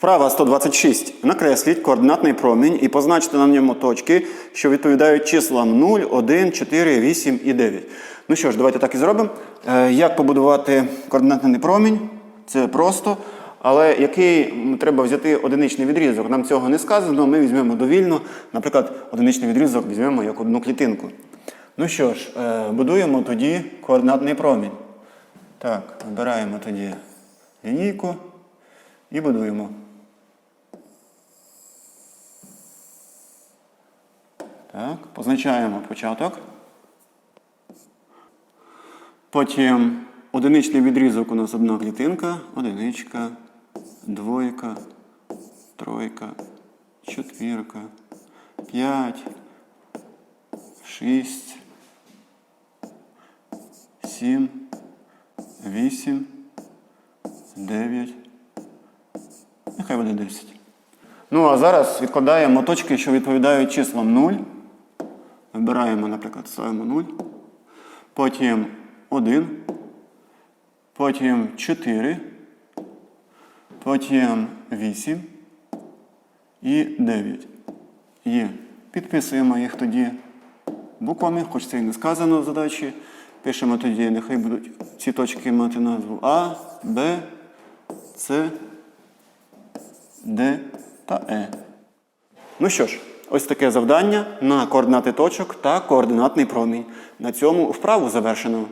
Вправа 126. Накресліть координатний промінь і позначте на ньому точки, що відповідають числам 0, 1, 4, 8 і 9. Ну що ж, давайте так і зробимо. Е, Як побудувати координатний промінь? Це просто. Але який треба взяти одиничний відрізок? Нам цього не сказано, ми візьмемо довільно. Наприклад, одиничний відрізок візьмемо як одну клітинку. Ну що ж, е, будуємо тоді координатний промінь. Так, вибираємо тоді лінійку і будуємо. Так, позначаємо початок. Потім одиничний відрізок у нас одна клітинка, одиничка, двойка, тройка, четвірка, п'ять, шість, сім, вісім, дев'ять. Нехай буде 10. Ну, а зараз відкладаємо точки, що відповідають числам 0. Вибираємо, наприклад, ставимо 0. Потім 1. Потім 4. Потім 8. І 9. Є. Підписуємо їх тоді буквами, хоч це і не сказано в задачі. Пишемо тоді, нехай будуть ці точки мати назву А, Б, С, Д та Е. Ну що ж, ось таке завдання на координати точок та координатний промінь. На цьому вправу завершено.